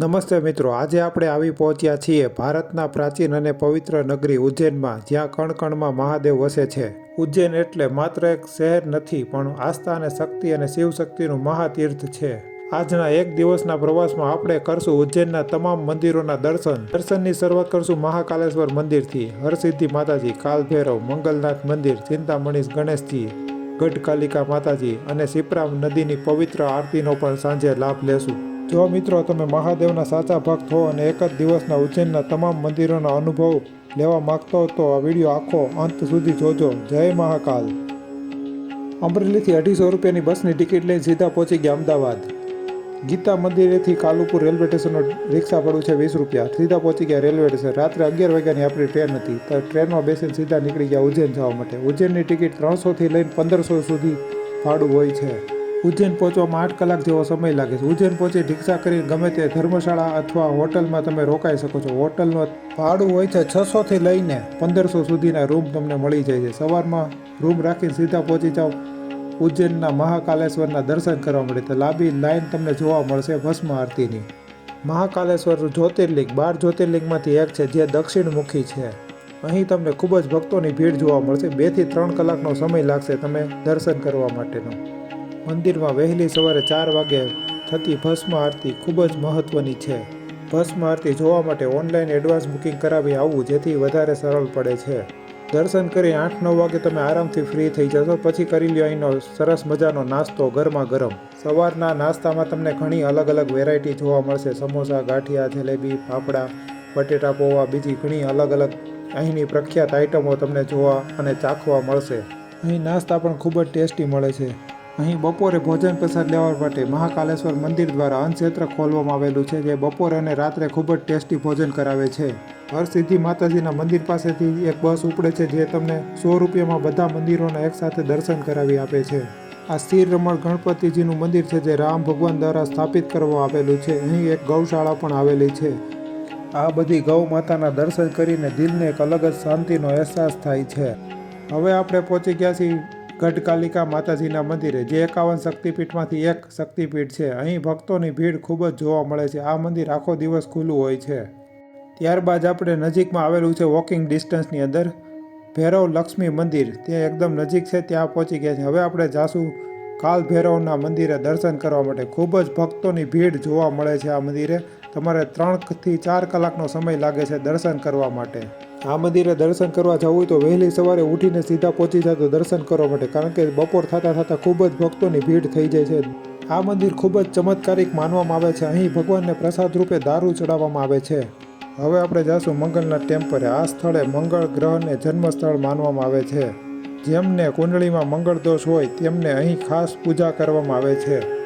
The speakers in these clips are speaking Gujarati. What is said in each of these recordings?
નમસ્તે મિત્રો, આજે આપણે આવી પહોંચ્યા છીએ ભારતના પ્રાચીન અને પવિત્ર નગરી ઉજ્જૈનમાં, જ્યાં કણ કણમાં મહાદેવ વસે છે. ઉજ્જૈન એટલે માત્ર એક શહેર નથી, પણ આસ્થા અને શક્તિ અને શિવશક્તિનું મહાતીર્થ છે. આજના એક દિવસના પ્રવાસમાં આપણે કરશું ઉજ્જૈનના તમામ મંદિરોના દર્શન. દર્શનની શરૂઆત કરશું મહાકાલેશ્વર મંદિરથી. હરસિદ્ધિ માતાજી, કાલભૈરવ, મંગલનાથ મંદિર ચિંતામણીશ ગણેશજી, ગઢકાલિકા માતાજી અને સિપ્રામ નદીની પવિત્ર આરતીનો પણ સાંજે લાભ લેશું. જો મિત્રો તમે મહાદેવના સાચા ભક્ત હો અને એક જ દિવસના ઉજ્જૈનના તમામ મંદિરોનો અનુભવ લેવા માંગતો તો આ વીડિયો આખો અંત સુધી જોજો. જય મહાકાલ. અમરેલીથી અઢીસો રૂપિયાની બસની ટિકિટ લઈને સીધા પહોંચી ગયા અમદાવાદ. ગીતા મંદિરેથી કાલુપુર રેલવે સ્ટેશનનો રિક્ષા ભાડું છે વીસ રૂપિયા. સીધા પહોંચી ગયા રેલવે સ્ટેશન. રાત્રે અગિયાર વાગ્યાની આપણી ટ્રેન હતી. તો ટ્રેનમાં બેસીને સીધા નીકળી ગયા ઉજ્જૈન જવા માટે. ઉજ્જૈનની ટિકિટ ત્રણસોથી લઈને પંદરસો સુધી ભાડું હોય છે. ઉજ્જૈન પહોંચવામાં આઠ કલાક જેવો સમય લાગે છે. ઉજ્જૈન પહોંચી રિક્ષા કરી ગમે તે ધર્મશાળા અથવા હોટલમાં તમે રોકાઈ શકો છો. હોટલનું ભાડું હોય છે છસોથી લઈને પંદરસો સુધીના રૂમ તમને મળી જાય છે. સવારમાં રૂમ રાખીને સીધા પહોંચી જાઓ. ઉજ્જૈનના મહાકાલેશ્વરના દર્શન કરવા મળે તો લાંબી લાઈન તમને જોવા મળશે ભસ્મ આરતીની. મહાકાલેશ્વર જ્યોતિર્લિંગ, બાર જ્યોતિર્લિંગમાંથી એક છે જે દક્ષિણમુખી છે. અહીં તમને ખૂબ જ ભક્તોની ભીડ જોવા મળશે. બેથી ત્રણ કલાકનો સમય લાગશે તમે દર્શન કરવા માટેનો. મંદિરમાં વહેલી સવારે ચાર વાગે થતી ભસ્મ આરતી ખૂબ જ મહત્ત્વની છે. ભસ્મ આરતી જોવા માટે ઓનલાઈન એડવાન્સ બુકિંગ કરાવી આવવું જેથી વધારે સરળ પડે છે. દર્શન કરી આઠ નવ વાગે તમે આરામથી ફ્રી થઈ જશો, પછી કરી લ્યો અહીંનો સરસ મજાનો નાસ્તો ગરમા ગરમ સવારના નાસ્તામાં તમને ઘણી અલગ અલગ વેરાયટી જોવા મળશે. સમોસા, ગાંઠિયા, જલેબી, ફાફડા, બટેટા, પૌવા બીજી ઘણી અલગ અલગ અહીંની પ્રખ્યાત આઇટમો તમને જોવા અને ચાખવા મળશે. અહીં નાસ્તા પણ ખૂબ જ ટેસ્ટી મળે છે. અહીં બપોરે ભોજન પ્રસાદ લેવા માટે મહાકાલેશ્વર મંદિર દ્વારા અન્નક્ષેત્ર ખોલવામાં આવેલું છે, જે બપોરે અને રાત્રે ખૂબ જ ટેસ્ટી ભોજન કરાવે છે. હરસિદ્ધિ માતાજીના મંદિર પાસેથી એક બસ ઉપડે છે, જે તમને સો રૂપિયામાં બધા મંદિરોના એકસાથે દર્શન કરાવી આપે છે. આ સ્થિર રમણ ગણપતિજીનું મંદિર છે, જે રામ ભગવાન દ્વારા સ્થાપિત કરવામાં આવેલું છે. અહીં એક ગૌશાળા પણ આવેલી છે. આ બધી ગૌ માતાના દર્શન કરીને દિલને એક અલગ જ શાંતિનો અહેસાસ થાય છે. હવે આપણે પહોંચી ગયા છીએ ગઢકાલિકા માતાજીના મંદિરે. જે એકાવન શક્તિપીઠમાંથી એક શક્તિપીઠ છે. અહીં ભક્તોની ભીડ ખૂબ જ જોવા મળે છે. આ મંદિર આખો દિવસ ખુલ્લું હોય છે. ત્યારબાદ આપણે નજીકમાં આવેલું છે વોકિંગ ડિસ્ટન્સની અંદર ભૈરવ લક્ષ્મી મંદિર. ત્યાં એકદમ નજીક છે, ત્યાં પહોંચી ગયા છે. હવે આપણે જાશું કાલ ભૈરવના મંદિરે દર્શન કરવા માટે. ખૂબ જ ભક્તોની ભીડ જોવા મળે છે આ મંદિરે. તમારે ત્રણથી ચાર કલાકનો સમય લાગે છે દર્શન કરવા માટે. આ મંદિરે દર્શન કરવા જવું હોય તો વહેલી સવારે ઉઠીને સીધા પહોંચી જતો દર્શન કરવા માટે, કારણ કે બપોર થતાં થતાં ખૂબ જ ભક્તોની ભીડ થઈ જાય છે. આ મંદિર ખૂબ જ ચમત્કારિક માનવામાં આવે છે. અહીં ભગવાનને પ્રસાદ રૂપે દારૂ ચડાવવામાં આવે છે. હવે આપણે જાશું મંગળના ટેમ્પરે. આ સ્થળે મંગળ ગ્રહને જન્મસ્થળ માનવામાં આવે છે. જેમને કુંડળીમાં મંગળ દોષ હોય તેમને અહીં ખાસ પૂજા કરવામાં આવે છે.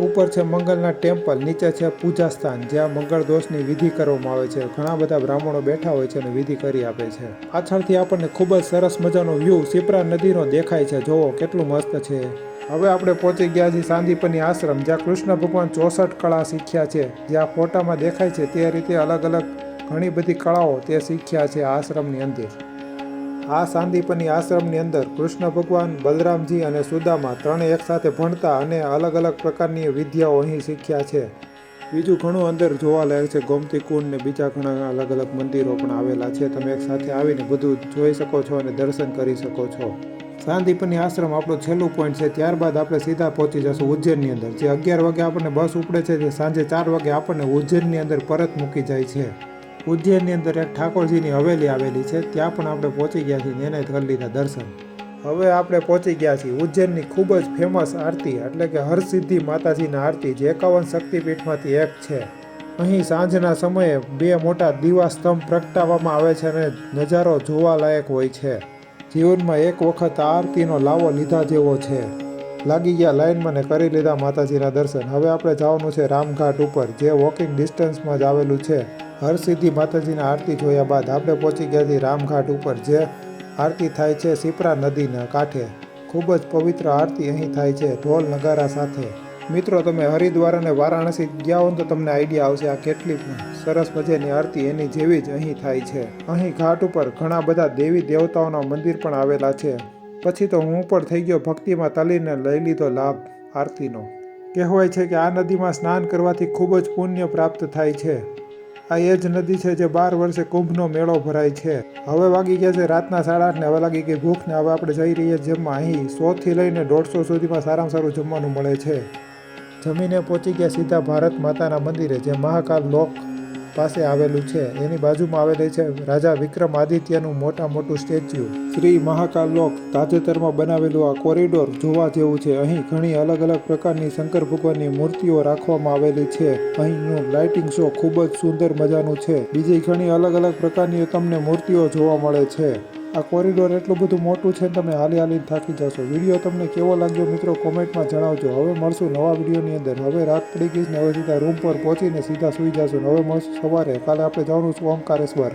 ઉપર છે મંગલના ટેમ્પલ, નીચે છે પૂજા સ્થાન જ્યાં મંગળ દોષની વિધિ કરવામાં આવે છે. ઘણા બધા બ્રાહ્મણો બેઠા હોય છે અને વિધિ કરી આપે છે. પાછળથી આપણને ખૂબ જ સરસ મજાનો વ્યૂ સિપ્રા નદીનો દેખાય છે. જોવો કેટલું મસ્ત છે. હવે આપણે પહોંચી ગયા છીએ સાંદીપની આશ્રમ, જ્યાં કૃષ્ણ ભગવાન ચોસઠ કળા શીખ્યા છે. જ્યાં ફોટામાં દેખાય છે તે રીતે અલગ અલગ ઘણી બધી કળાઓ તે શીખ્યા છે આશ્રમની અંદર. આ સાંદીપની આશ્રમની અંદર કૃષ્ણ ભગવાન, બલરામજી અને સુદામા ત્રણે એકસાથે ભણતા અને અલગ અલગ પ્રકારની વિદ્યાઓ અહીં શીખ્યા છે. બીજું ઘણું અંદર જોવાલાયક છે, ગોમતી કુંડ ને બીજા ઘણા અલગ અલગ મંદિરો પણ આવેલા છે. તમે એકસાથે આવીને બધું જોઈ શકો છો અને દર્શન કરી શકો છો. સાંદીપની આશ્રમ આપણું છેલ્લું પોઈન્ટ છે. ત્યારબાદ આપણે સીધા પહોંચી જશું ઉજ્જૈનની અંદર. જે અગિયાર વાગે આપણને બસ ઉપડે છે, જે સાંજે ચાર વાગે આપણને ઉજ્જૈનની અંદર પરત મૂકી જાય છે. ઉજ્જૈનની અંદર એક ઠાકોરજીની હવેલી આવેલી છે, ત્યાં પણ આપણે પહોંચી ગયા છીએ એને કરી લીધા દર્શન. હવે આપણે પહોંચી ગયા છીએ ઉજ્જૈનની ખૂબ જ ફેમસ આરતી, એટલે કે હરસિદ્ધિ માતાજીના આરતી, જે એકાવન શક્તિપીઠમાંથી એક છે. અહીં સાંજના સમયે બે મોટા દીવા સ્તંભ પ્રગટાવવામાં આવે છે અને નજારો જોવાલાયક હોય છે. જીવનમાં એક વખત આરતીનો લાવો લીધા જેવો છે. લાગી ગયા લાઇનમાં ને કરી લીધા માતાજીના દર્શન. હવે આપણે જવાનું છે રામઘાટ ઉપર, જે વોકિંગ ડિસ્ટન્સમાં જ આવેલું છે. હરસિદ્ધિ માતાજીના આરતી જોયા બાદ આપણે પહોંચી ગયા છીએ રામઘાટ ઉપર, જે આરતી થાય છે સિપ્રા નદીના કાંઠે. ખૂબ જ પવિત્ર આરતી અહીં થાય છે ઢોલ નગારા સાથે. મિત્રો, તમે હરિદ્વાર અને વારાણસી ગયા હો તો તમને આઈડિયા આવશે આ કેટલી સરસ મજાની આરતી એની જેવી જ અહીં થાય છે. અહીં ઘાટ ઉપર ઘણા બધા દેવી દેવતાઓના મંદિર પણ આવેલા છે. પછી તો હું પણ થઈ ગયો ભક્તિમાં તલીને લઈ લીધો લાભ આરતીનો. કહેવાય છે કે આ નદીમાં સ્નાન કરવાથી ખૂબ જ પુણ્ય પ્રાપ્ત થાય છે. આ એ જ નદી છે જે બાર વર્ષે કુંભનો મેળો ભરાય છે. હવે વાગી ગયા છે રાતના સાડા આઠને. હવે લાગી ગઈ ભૂખને. હવે આપણે જઈ રહીએ જમવા. અહીં સોથી લઈને દોઢસો સુધીમાં સારામાં સારું જમવાનું મળે છે. જમીને પહોંચી ગયા સીધા ભારત માતાના મંદિરે, જે મહાકાલ લોક પાસે આવેલું છે. એની બાજુમાં આવેલી છે રાજા વિક્રમ આદિત્યનું મોટા મોટું સ્ટેચ્યુ. શ્રી મહાકાલ લોક તાજેતરમાં બનાવેલું આ કોરિડોર જોવા જેવું છે. અહીં ઘણી અલગ અલગ પ્રકારની શંકર ભગવાનની મૂર્તિઓ રાખવામાં આવેલી છે. અહીંનું લાઇટિંગ શો ખૂબ જ સુંદર મજાનું છે. બીજી ઘણી અલગ અલગ પ્રકારની તમને મૂર્તિઓ જોવા મળે છે. આ કોરિડોર એટલું બધું મોટું છે તમે હાલી હાલીને થાકી જશો. વીડિયો તમને કેવો લાગ્યો મિત્રો કોમેન્ટમાં જણાવજો. હવે મળશું નવા વિડીયોની અંદર. હવે રાત પડી ગઈ ને હવે સીધા રૂમ પર પહોંચીને સીધા સૂઈ જશું. હવે મળશું સવારે. કાલે આપણે જવાનું છું ઓમકારેશ્વર.